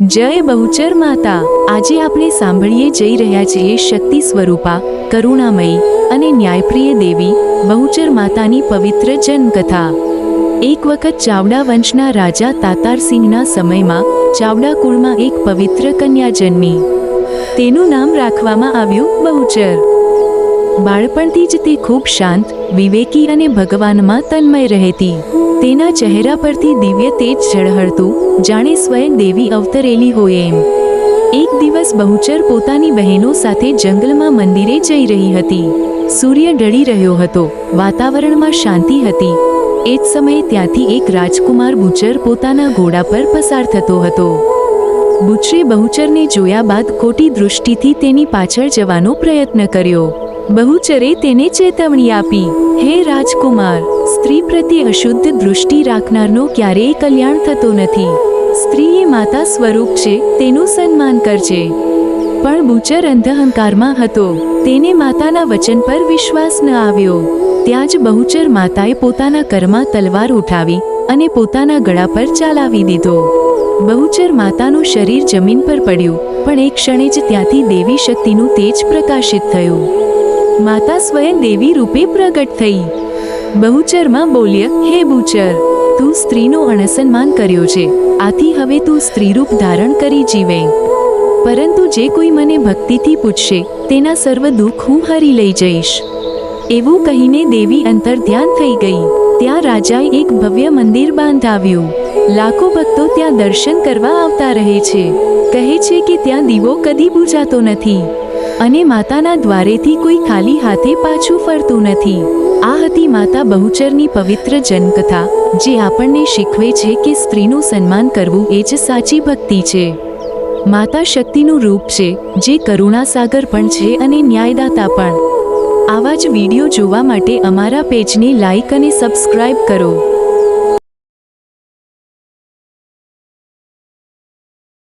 જય બહુચર માતા. આજે આપણે સાંભળીએ જઈ રહ્યા છીએ શક્તિ સ્વરૂપા, કરુણામયી અને ન્યાયપ્રિય દેવી, બહુચર માતાની પવિત્ર જન્મકથા. એક વખત ચાવડા વંશના રાજા તાતારસિંહના સમયમાં ચાવડા કુળમાં એક પવિત્ર કન્યા જન્મી. તેનું નામ રાખવામાં આવ્યું બહુચર. બાળપણથી જ તે ખૂબ શાંત, વિવેકી અને ભગવાનમાં તન્મય રહેતી. તેના ચહેરા પરથી દિવ્ય તેજ ઝળહળતું, જાણે સ્વયં દેવી અવતરેલી હોય એમ. એક દિવસ બહુચર પોતાની બહેનો સાથે જંગલમાં મંદિરે જઈ રહી હતી. સૂર્ય ઢળી રહ્યો હતો, વાતાવરણમાં શાંતિ હતી. એ જ સમયે ત્યાંથી એક રાજકુમાર બુચર પોતાના ઘોડા પર પસાર થતો હતો. બુચરે બહુચરને જોયા બાદ ખોટી દૃષ્ટિથી તેની પાછળ જવાનો પ્રયત્ન કર્યો. બહુચરે તેને ચેતવણી આપી, હે રાજકુમાર સ્ત્રી પ્રત્યે અશુદ્ધ દૃષ્ટિ રાખનારનો ક્યારેય કલ્યાણ થતો નથી. સ્ત્રી એ માતા સ્વરૂપ છે, તેનું સન્માન કરજે. પણ બુચર અંધહંકારમાં હતો. તેને માતાના વચન પર વિશ્વાસ ન આવ્યો. ત્યાં જ બહુચર માતાએ પોતાના કરમાં તલવાર ઉઠાવી અને પોતાના ગળા પર ચાલાવી દીધો. બહુચર માતાનું શરીર જમીન પર પડ્યું, પણ એક ક્ષણે જ ત્યાંથી દેવી શક્તિનું તેજ પ્રકાશિત થયું. માતા સ્વયં દેવી રૂપે પ્રગટ થઈ. બહુચરમાં બોલ્ય, હે બુચર, તું સ્ત્રીનો અણસન્માન કર્યો છે. આથી હવે તું સ્ત્રીરૂપ ધારણ કરી જીવે પરંતુ જે કોઈ મને ભક્તિથી પૂછશે, તેના સર્વ દુઃખ હું હરી લઈ જઈશ. એવું કહીને દેવી અંતર ધ્યાન થઈ ગઈ. ત્યાં રાજાએ એક ભવ્ય મંદિર બાંધાવ્યું. લાખો ભક્તો ત્યાં દર્શન કરવા આવતા રહે છે. કહે છે કે ત્યાં દીવો કદી બુજાતો નથી. અને માતાના દ્વારેથી કોઈ ખાલી હાથે પાછું ફરતું નથી. આ હતી માતા બહુચરની પવિત્ર જન્મકથા, જે આપણને શીખવે છે કે સ્ત્રીનું સન્માન કરવું એ જ સાચી ભક્તિ છે. માતા શક્તિનું રૂપ છે, જે કરુણાસાગર પણ છે અને ન્યાયદાતા પણ. આવા જ વીડિયો જોવા માટે અમારા પેજને લાઈક અને સબસ્ક્રાઇબ કરો.